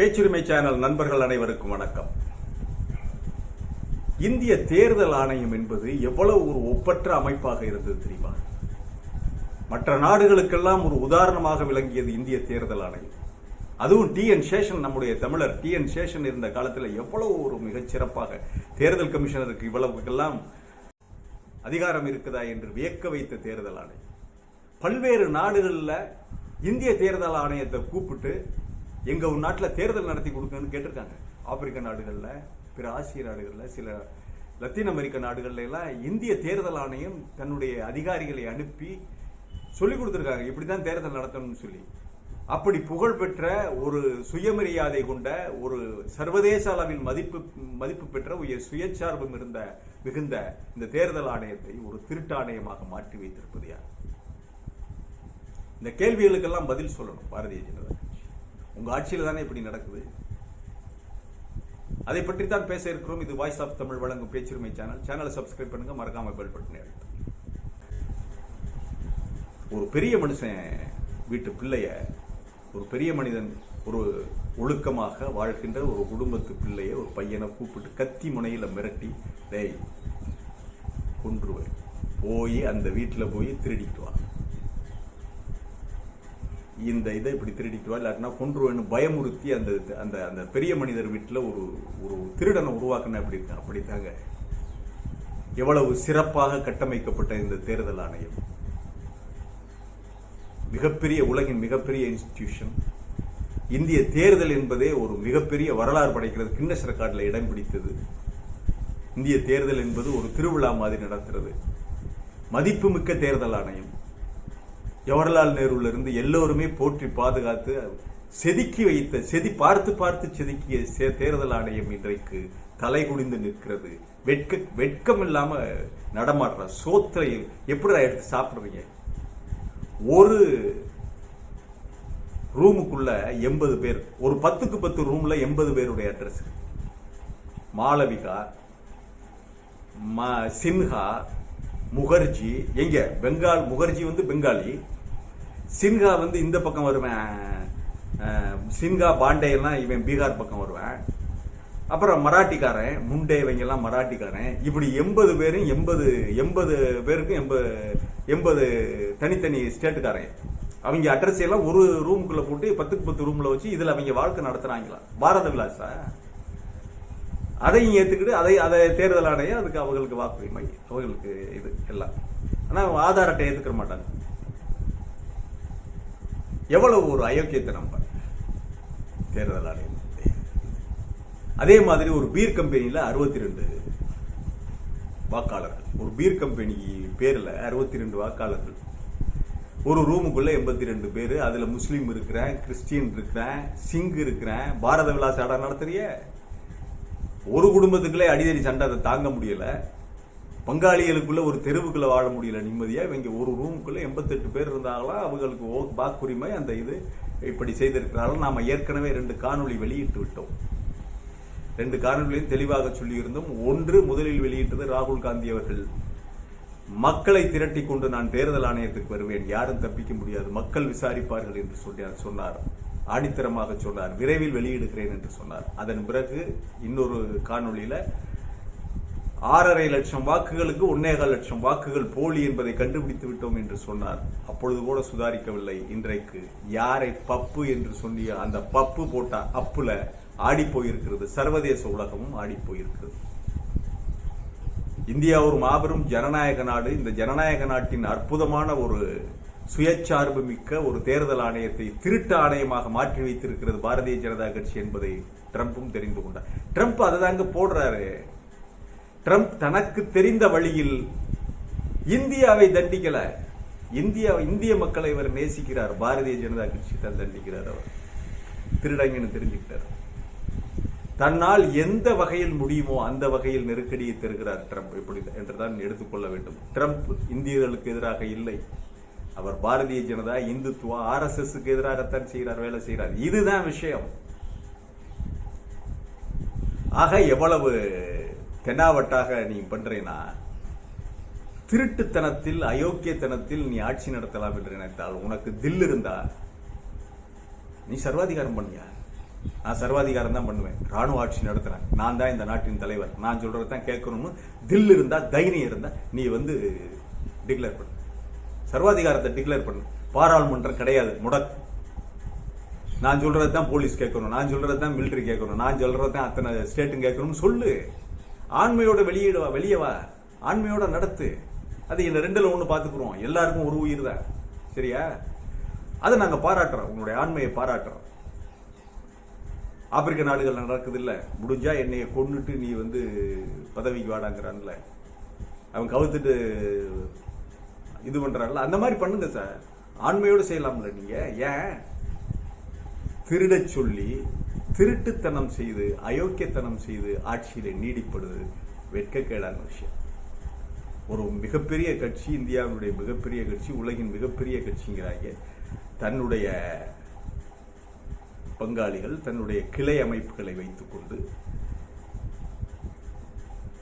பேச்சுரிமை channel நண்பர்கள் அனைவருக்கும் வணக்கம். இந்திய தேர்தல் ஆணையம் என்பது எவ்வளவு ஒரு ஒப்பற்ற அமைப்பாக இருந்தது தெரியுமா? மற்ற நாடுகளுக்கெல்லாம் ஒரு உதாரணமாக விளங்கியது இந்திய தேர்தல் ஆணையம். அதுவும் டி என் சேஷன் நம்முடைய தமிழர் டி என் சேஷன் இருந்த காலத்தில் எவ்வளவு ஒரு மிகச்சிறப்பாக தேர்தல் கமிஷனருக்கு இவ்வளவுக்கெல்லாம் அதிகாரம் இருக்குதா என்று வியக்க வைத்த தேர்தல் ஆணையம். பல்வேறு நாடுகளில் இந்திய தேர்தல் ஆணையத்தை கூப்பிட்டு எங்க உன் நாட்டில் தேர்தல் நடத்தி கொடுங்கன்னு கேட்டிருக்காங்க. ஆப்பிரிக்க நாடுகளில் பிற ஆசிய நாடுகளில் சில லத்தீன் அமெரிக்க நாடுகள்ல எல்லாம் இந்திய தேர்தல் ஆணையம் தன்னுடைய அதிகாரிகளை அனுப்பி சொல்லி கொடுத்துருக்காங்க. இப்படிதான் தேர்தல் நடத்தணும்னு சொல்லி. அப்படி புகழ்பெற்ற ஒரு சுயமரியாதை கொண்ட ஒரு சர்வதேச அளவில் மதிப்பு மதிப்பு பெற்ற உயர் சுயச்சார்பும் இருந்த மிகுந்த இந்த தேர்தல் ஆணையத்தை ஒரு திருட்டாணையமாக மாற்றி வைத்திருப்பது யார்? இந்த கேள்விகளுக்கெல்லாம் பதில் சொல்லணும் பாரதிய ஜனதா. உங்கள் உங்க ஆட்சியில் தானே இப்படி நடக்குது? அதை பற்றி தான் பேச இருக்கிறோம். இது வாய்ஸ் ஆஃப் தமிழ் வழங்கும் பேச்சுரிமை சேனல் சேனலை சப்ஸ்கிரைப் பண்ணுங்க. மறக்காம பெல் பட்டனை ஒரு பெரிய மனுஷன் வீட்டு பிள்ளைய ஒரு பெரிய மனிதன் ஒரு ஒழுக்கமாக வாழ்கின்ற ஒரு குடும்பத்து பிள்ளைய ஒரு பையனை கூப்பிட்டு கத்தி முனையில மிரட்டி டேய் கொன்றுவேன் போய் அந்த வீட்டில் போய் திருடிட்டு வா. இந்த இதை இப்படி திருடிக்குவா? இல்லாட்டினா கொன்றுவேன்னு பயமுறுத்தி அந்த அந்த அந்த பெரிய மனிதர் வீட்டில் ஒரு ஒரு திருடனை உருவாக்கின அப்படி அப்படித்தாங்க எவ்வளவு சிறப்பாக கட்டமைக்கப்பட்ட இந்த தேர்தல் ஆணையம். மிகப்பெரிய உலகின் மிகப்பெரிய இன்ஸ்டிடியூஷன் இந்திய தேர்தல் என்பதே ஒரு மிகப்பெரிய வரலாறு படைக்கிறது. கின்னஸ் ரெக்கார்டில் இடம் பிடித்தது. இந்திய தேர்தல் என்பது ஒரு திருவிழா மாதிரி நடத்துறது. மதிப்புமிக்க தேர்தல் ஆணையம். ஜவஹர்லால் நேருல இருந்து எல்லோருமே போற்றி பாதுகாத்து செதுக்கி வைத்த செதி பார்த்து பார்த்து செதுக்கிய சே- தேர்தல் ஆணையம் இன்றைக்கு தலை குனிந்து நிற்கிறது. வெட்க வெட்கம் இல்லாம நடமாடுற சோத்திரை எப்படி எடுத்து சாப்பிடுறீங்க? ஒரு ரூமுக்குள்ள எண்பது பேர் ஒரு பத்துக்கு பத்து ரூம்ல எண்பது பேருடைய அட்ரஸ். மாளவிகா ம- சின்ஹா முகர்ஜி எங்க? பெங்கால் முகர்ஜி வந்து பெங்காலி. சின்ஹா வந்து இந்த பக்கம் வருவேன். சின்ஹா பாண்டே எல்லாம் இவன் பீகார் பக்கம் வருவேன். அப்புறம் மராட்டிக்காரன் முண்டே இவங்கெல்லாம் மராட்டிக்காரன். இப்படி எண்பது பேரும் எண்பது எண்பது பேருக்கும் எண்பது எண்பது தனித்தனி ஸ்டேட்டுக்காரன். அவங்க அட்ரஸ் எல்லாம் ஒரு ரூமுக்குள்ளே போட்டு பத்துக்கு பத்து ரூமில் வச்சு இதில் அவங்க வாழ்க்கை நடத்துகிறாங்களா பாரத விலாசா? அதையும் ஏத்துக்கிட்டு அதை அதை தேர்தல் ஆணையம் அதுக்கு அவங்களுக்கு வாக்குரிமை அவங்களுக்கு இது எல்லாம். ஆனா ஆதார் அட்டை ஏத்துக்க மாட்டாங்க. எவ்வளவு ஒரு அயோக்கியத்தை நம்ம தேர்தல் ஆணையம். அதே மாதிரி ஒரு பீர் கம்பெனியில அறுபத்தி ரெண்டு வாக்காளர்கள். ஒரு பீர் கம்பெனி பேர்ல அறுபத்தி ரெண்டு வாக்காளர்கள். ஒரு ரூமுக்குள்ள எண்பத்தி ரெண்டு பேர். அதுல முஸ்லீம் இருக்கிறேன் கிறிஸ்டியன் இருக்கிறேன் சிங் இருக்கிறேன். பாரத விலாஸ் ஆடா நடத்துறிய? ஒரு குடும்பத்துக்குள்ளே அடிதடி சண்டை அதை தாங்க முடியல. பங்காளிகளுக்குள்ள ஒரு தெருவுக்குள்ள வாழ முடியல நிம்மதியா. இவங்க ஒரு ரூமுக்குள்ள எண்பத்தெட்டு பேர் இருந்தாங்களா அவங்களுக்கு ஓ- வாக்குரிமை அந்த இது இப்படி செய்திருக்கிறார்கள். நாம ஏற்கனவே ரெண்டு காணொளி வெளியிட்டு விட்டோம். ரெண்டு காணொலியும் தெளிவாக சொல்லியிருந்தோம். ஒன்று முதலில் வெளியிட்டது ராகுல் காந்தி அவர்கள். மக்களை திரட்டி கொண்டு நான் தேர்தல் ஆணையத்துக்கு வருவேன். யாரும் தப்பிக்க முடியாது. மக்கள் விசாரிப்பார்கள் என்று சொல்லி சொன்னார். ஆணித்தரமாக சொன்னார். விரைவில் வெளியிடுகிறேன் என்று சொன்னார். அதன் பிறகு இன்னொரு காணொளியில ஆறரை லட்சம் வாக்குகளுக்கு ஒன்னேகால் லட்சம் வாக்குகள் போலி என்பதை கண்டுபிடித்து விட்டோம் என்று சொன்னார். அப்பொழுது கூட சுதாரிக்கவில்லை. இன்றைக்கு யாரை பப்பு என்று சொன்னிய அந்த பப்பு போட்ட அப்புல ஆடி போயிருக்கிறது. சர்வதேச உலகமும் ஆடி போயிருக்கிறது. இந்தியா ஒரு மாபெரும் ஜனநாயக நாடு. இந்த ஜனநாயக நாட்டின் அற்புதமான ஒரு சுயச்சார்பு மிக்க ஒரு தேர்தல் ஆணையத்தை திருட்டு ஆணையமாக மாற்றி வைத்திருக்கிறது பாரதிய ஜனதா கட்சி என்பதை ட்ரம்ப்பும் தெரிந்து கொண்டார். ட்ரம்ப் அதை தாங்க போடுறாரு. ட்ரம்ப் தனக்கு தெரிந்த வழியில் இந்தியாவை தண்டிக்கல. இந்தியா இந்திய மக்களை இவர் நேசிக்கிறார். பாரதிய ஜனதா கட்சி தான் தண்டிக்கிறார் அவர். திருடங்கன்னு தெரிஞ்சுக்கிட்டார். தன்னால் எந்த வகையில் முடியுமோ அந்த வகையில் நெருக்கடியை தருகிறார் ட்ரம்ப். இப்படி என்றுதான் எடுத்துக்கொள்ள வேண்டும். ட்ரம்ப் இந்தியர்களுக்கு எதிராக இல்லை. அவர் Bharatiya Janata Hindutva R S S எதிராகத்தான் செய்கிறார் வேலை செய்கிறார். இதுதான் விஷயம். ஆக எவ்வளவு தென்னாவட்டாக நீ பண்றேனா? திருட்டுத்தனத்தில் அயோக்கியத்தனத்தில் நீ ஆட்சி நடத்தலாம் என்று நினைத்தால் உனக்கு தில் இருந்தா நீ சர்வாதிகாரம் பண்ணியா? நான் சர்வாதிகாரம் தான் பண்ணுவேன். ராணுவ ஆட்சி நடத்துறேன். நான் தான் இந்த நாட்டின் தலைவர். நான் சொல்றது தான் கேட்கணும்னு தில் இருந்தா தைரியம் இருந்தா நீ வந்து டிக்ளேர் பண்ண. சர்வாதிகாரத்தை டிக்ளேர் பண்ணு பாராளுமன்றம் கிடையாது முடக்கு. நான் சொல்றது தான் போலீஸ் கேட்கணும் நான் சொல்றது தான் மிலிட்டரி கேட்கணும் நான் சொல்றது தான் அத்தனை ஸ்டேட்டும் கேட்கணும்னு சொல்லு. ஆண்மையோட வெளியிட வா வெளியே வா ஆண்மையோட நடத்து. அது இந்த ரெண்டில் ஒன்று பார்த்துக்குறோம். எல்லாருக்கும் ஒரு உயிர் தான். சரியா? அதை நாங்கள் பாராட்டுறோம். உன்னுடைய ஆண்மையை பாராட்டுறோம். ஆப்பிரிக்க நாடுகள் நடக்குது இல்லை முடிஞ்சா என்னைய கொண்டுட்டு நீ வந்து பதவிக்கு வாடாங்கிறான்ல. அவன் கவுத்துட்டு இது பண்றாங்கல்ல அந்த மாதிரி பண்ணுங்க சார். ஆண்மையோடு செய்யலாம்ல நீங்க? ஏன்? திருடச் சொல்லி திருட்டுத்தனம் செய்து அயோக்கியத்தனம் செய்து ஆட்சியில நீடிப்படுது வெட்கக்கேடான விஷயம். ஒரு மிகப்பெரிய கட்சி இந்தியாவினுடைய மிகப்பெரிய கட்சி உலகின் மிகப்பெரிய கட்சிங்கிறாங்க தன்னுடைய பங்காளிகள் தன்னுடைய கிளை அமைப்புகளை வைத்துக்கொண்டு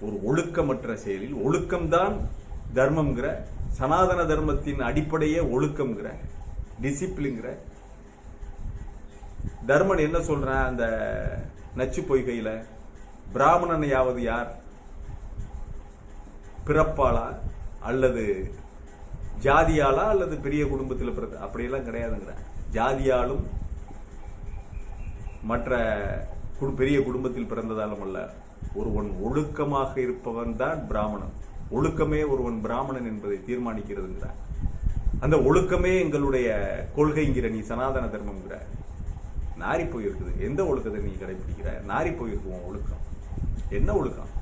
ஒரு ஒழுக்கமற்ற செயலில் ஒழுக்கம்தான் தர்மம்ங்கிற சனாதன தர்மத்தின் அடிப்படையே ஒழுக்கம்ங்கிற டிசிப்ளின்ங்கிற தர்மன் என்ன சொல்றான் அந்த நச்சு பொய்கையில? பிராமணனையாவது யார்? பிறப்பாளா? அல்லது ஜாதியாலா அல்லது பெரிய குடும்பத்தில் பிறந்த அப்படியெல்லாம் கிடையாதுங்கிற. ஜாதியாலும் மற்ற கு- பெரிய குடும்பத்தில் பிறந்ததாலும் அல்ல. ஒருவன் ஒழுக்கமாக இருப்பவன் தான் பிராமணன். ஒழுக்கமே ஒருவன் பிராமணன் என்பதை தீர்மானிக்கிறதுங்கிறார் அந்த ஒழுக்கமே எங்களுடைய கொள்கைங்கிற நீ சனாதன தர்மம்ங்கிற. நாரி போயிருக்குது. எந்த ஒழுக்கத்தை நீ கடைபிடிக்கிற நாரி போயிருக்குவோம் ஒழுக்கம். என்ன ஒழுக்கம்?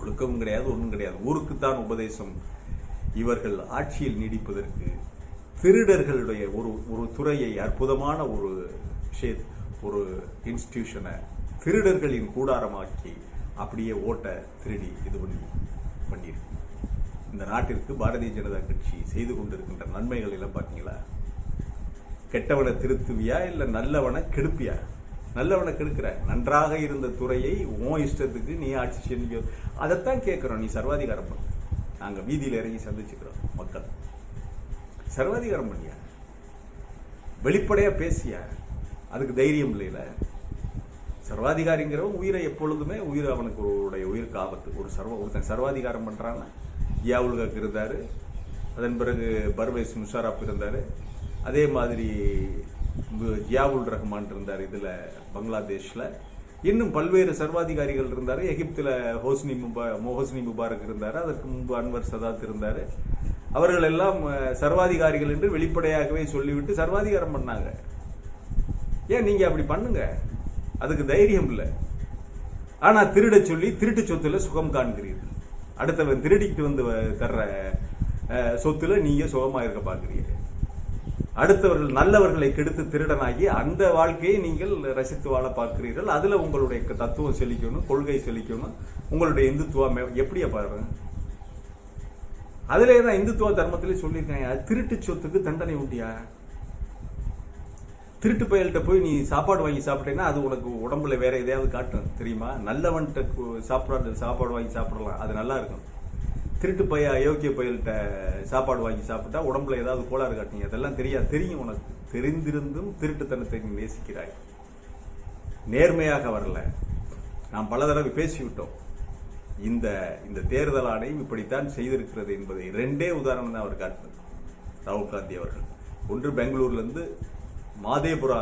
ஒழுக்கமும் கிடையாது ஒன்றும் கிடையாது. ஊருக்குத்தான் உபதேசம். இவர்கள் ஆட்சியில் நீடிப்பதற்கு திருடர்களுடைய ஒரு ஒரு துறையை அற்புதமான ஒரு விஷய ஒரு இன்ஸ்டிடியூஷனை திருடர்களின் கூடாரமாக்கி அப்படியே ஓட்ட திருடி இது பண்ணி. பண்ணியிருக்கு இந்த நாட்டிற்கு பாரதிய ஜனதா கட்சி செய்து கொண்டிருக்கின்ற நன்மைகள் எல்லாம் பார்த்தீங்களா? கெட்டவனை திருத்துவியா இல்லை நல்லவனை கெடுப்பியா? நல்லவனை கெடுக்கிற. நன்றாக இருந்த துறையை உன் இஷ்டத்துக்கு நீ ஆட்சி செஞ்சு அதைத்தான் கேட்குறோம். நீ சர்வாதிகாரம் பண்ண. நாங்கள் வீதியில் இறங்கி சந்திச்சுக்கிறோம் மக்கள். சர்வாதிகாரம் பண்ணியா? வெளிப்படையாக பேசியா? அதுக்கு தைரியம் இல்லைல்ல சர்வாதிகாரிங்கிறவன் உயிரை எப்பொழுதுமே உயிர் அவனுக்கு உடைய உயிருக்கு ஆபத்து ஒரு சர்வ ஒருத்தன் சர்வாதிகாரம் பண்ணுறான்னா ஜியாவுல் இருந்தார் அதன் பிறகு பர்வேஸ் முஷாராப் இருந்தார் அதே மாதிரி ஜியாவுல் ரஹ்மான் இருந்தார் இதில் பங்களாதேஷில். இன்னும் பல்வேறு சர்வாதிகாரிகள் இருந்தார். எகிப்தில் ஹோஸ்னி முபா ஹோஸ்னி முபாரக் இருந்தார் அதற்கு முன்பு அன்வர் சதாத் இருந்தார். அவர்கள் எல்லாம் சர்வாதிகாரிகள் என்று வெளிப்படையாகவே சொல்லிவிட்டு சர்வாதிகாரம் பண்ணாங்க. ஏன் நீங்கள் அப்படி பண்ணுங்கள் அதுக்கு தைரியம் இல்லை. ஆனால் திருட சொல்லி திருட்டு சொத்துல சுகம் காண்கிறீர்கள் அடுத்தவன் திருடிக்கிட்டு வந்து வ- தர்ற சொத்தில் சொத்துல சுகமாக இருக்க பாக்குறீங்க அடுத்தவர்கள் நல்லவர்களை கெடுத்து திருடனாகி அந்த வாழ்க்கையை நீங்கள் ரசித்து வாழ பார்க்கிறீர்கள். அதில் உங்களுடைய தத்துவம் செழிக்கணும் கொள்கை செழிக்கணும். உங்களுடைய இந்துத்துவம் மே- எப்படியா பாருங்க? அதிலே தான் இந்துத்துவ தர்மத்திலே சொல்லியிருக்காங்க. திருட்டு சொத்துக்கு தண்டனை உண்டியா? திருட்டு பயல்கிட்ட போய் நீ சாப்பாடு வாங்கி சாப்பிட்டேன்னா அது உனக்கு உடம்புல வேற எதையாவது காட்டும். தெரியுமா? நல்லவன்கிட்ட கு- சாப்பிடாத சாப்பாடு வாங்கி சாப்பிடலாம். அது நல்லா இருக்கும். திருட்டு பைய அயோக்கிய பயல்கிட்ட சாப்பாடு வாங்கி சாப்பிட்டா உடம்புல ஏதாவது கோளாறு காட்டுங்க அதெல்லாம் தெரியாது. தெரியும் உனக்கு. தெரிந்திருந்தும் திருட்டுத்தனத்தை நீ நேசிக்கிறாய். நேர்மையாக வரல. நாம் பல தடவை பேசிவிட்டோம். இந்த இந்த தேர்தல் ஆணையம் இப்படித்தான் செய்திருக்கிறது என்பதை. ரெண்டே உதாரணம் தான் அவர் காட்டினார். ராகுல் காந்தி அவர்கள். ஒன்று பெங்களூர்லேருந்து மாதேபுரா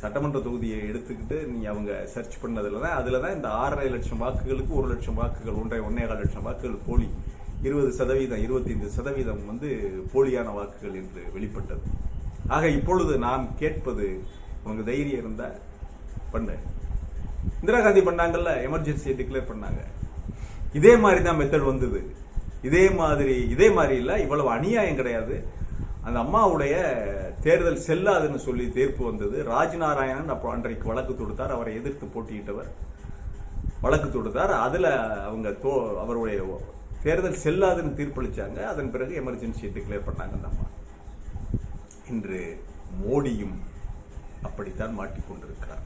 சட்டமன்ற தொகுதியை எடுத்துக்கிட்டு நீ அவங்க சர்ச் பண்ணதுல தான் அதுல தான் இந்த ஆறரை லட்சம் வாக்குகளுக்கு ஒரு லட்சம் வாக்குகள் ஒன்றரை ஒன்னேகால் லட்சம் வாக்குகள் போலி. இருபது சதவீதம் இருபத்தைந்து சதவீதம் வந்து போலியான வாக்குகள் என்று வெளிப்பட்டது. ஆக இப்பொழுது நாம் கேட்பது உனக்கு தைரியம் இருந்தால் பண்ணு. இந்திரா காந்தி பண்ணாங்கல்ல எமர்ஜென்சியை டிக்ளேர் பண்ணாங்க. இதே மாதிரி தான் மெத்தட் வந்தது. இதே மாதிரி இதே மாதிரி இல்லை இவ்வளவு அநியாயம் கிடையாது. அந்த அம்மாவுடைய தேர்தல் செல்லாதுன்னு சொல்லி தீர்ப்பு வந்தது. ராஜ்நாராயணன் அப்போ அன்றைக்கு வழக்கு தொடுத்தார். அவரை எதிர்த்து போட்டியிட்டவர் வழக்கு தொடுத்தார். அதில் அவங்க தோ- அவருடைய தேர்தல் செல்லாதுன்னு தீர்ப்பளிச்சாங்க. அதன் பிறகு எமர்ஜென்சியை டிக்ளேர் பண்ணாங்க அந்த அம்மா. இன்று மோடியும் அப்படித்தான் மாட்டிக்கொண்டிருக்கிறார்.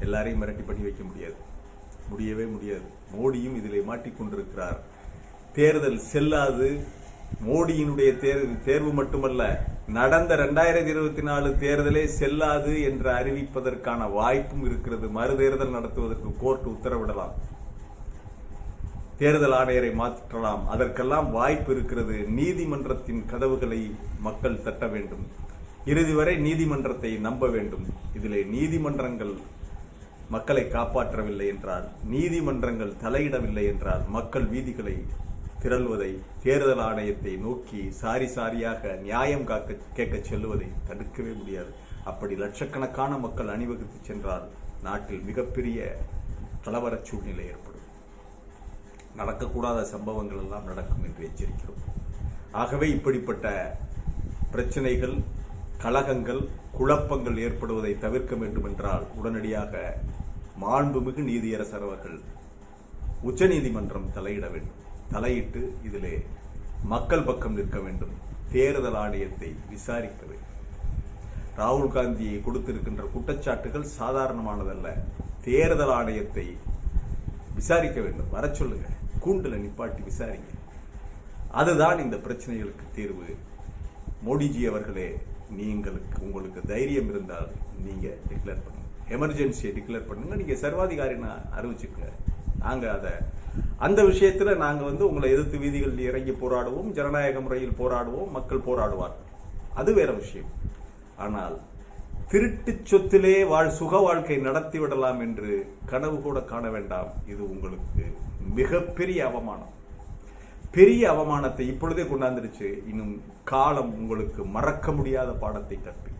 எல்லாரையும் மிரட்டி பண்ணி வைக்க முடியாது. முடியவே முடியாது. மோடியும் இதில் மாட்டிக்கொண்டிருக்கிறார். தேர்தல் செல்லாது. மோடியினுடைய தேர்வு தேர்வு மட்டுமல்ல நடந்த ரெண்டாயிரத்தி இருபத்தி நாலு தேர்தலே செல்லாது என்று அறிவிப்பதற்கான வாய்ப்பும் இருக்கிறது. மறுதேர்தல் நடத்துவதற்கு கோர்ட் உத்தரவிடலாம். தேர்தல் ஆணையரை மாற்றலாம். அதற்கெல்லாம் வாய்ப்பு இருக்கிறது. நீதிமன்றத்தின் கதவுகளை மக்கள் தட்ட வேண்டும். இறுதி வரை நீதிமன்றத்தை நம்ப வேண்டும். இதிலே நீதிமன்றங்கள் மக்களை காப்பாற்றவில்லை என்றால் நீதிமன்றங்கள் தலையிடவில்லை என்றால் மக்கள் வீதிகளை திரள்வதை தேர்தல் ஆணையத்தை நோக்கி சாரி சாரியாக நியாயம் காக்க கேட்க செல்வதை தடுக்கவே முடியாது. அப்படி லட்சக்கணக்கான மக்கள் அணிவகுத்து சென்றால் நாட்டில் மிகப்பெரிய கலவர சூழ்நிலை ஏற்படும். நடக்கக்கூடாத சம்பவங்கள் எல்லாம் நடக்கும் என்று எச்சரிக்கிறோம். ஆகவே இப்படிப்பட்ட பிரச்சனைகள் கலகங்கள் குழப்பங்கள் ஏற்படுவதை தவிர்க்க வேண்டும் என்றால் உடனடியாக மாண்புமிகு நீதியரசர் அவர்கள் உச்சநீதிமன்றம் தலையிட வேண்டும். தலையிட்டு இதிலே மக்கள் பக்கம் நிற்க வேண்டும். தேர்தல் ஆணையத்தை விசாரிக்க வேண்டும் ராகுல் காந்தியை கொடுத்திருக்கின்ற குற்றச்சாட்டுகள் சாதாரணமானதல்ல. தேர்தல் ஆணையத்தை விசாரிக்க வேண்டும். வர சொல்லுங்க. கூண்டில் நிப்பாட்டி விசாரிங்க. அதுதான் இந்த பிரச்சனைகளுக்கு தீர்வு. மோடிஜி அவர்களே நீங்களுக்கு உங்களுக்கு தைரியம் இருந்தால் நீங்க டிக்ளேர் பண்ணுங்க. எமர்ஜென்சியை டிக்ளேர் பண்ணுங்க. நீங்க சர்வாதிகாரின்னு அறிவிச்சுக்கோங்க. நாங்கள் அதை அந்த விஷயத்துல நாங்க வந்து உங்களை எதிர்த்து வீதிகளில் இறங்கி போராடுவோம் ஜனநாயக முறையில் போராடுவோம் மக்கள் போராடுவார்கள் அது வேற விஷயம். ஆனால் திருட்டு சொத்திலே வாழ் சுக வாழ்க்கை நடத்தி விடலாம் என்று கனவு கூட காண வேண்டாம். இது உங்களுக்கு மிகப்பெரிய அவமானம். பெரிய அவமானத்தை இப்பொழுதே கொண்டாந்துருச்சு. இன்னும் காலம் உங்களுக்கு மறக்க முடியாத பாடத்தை கற்பிக்கும்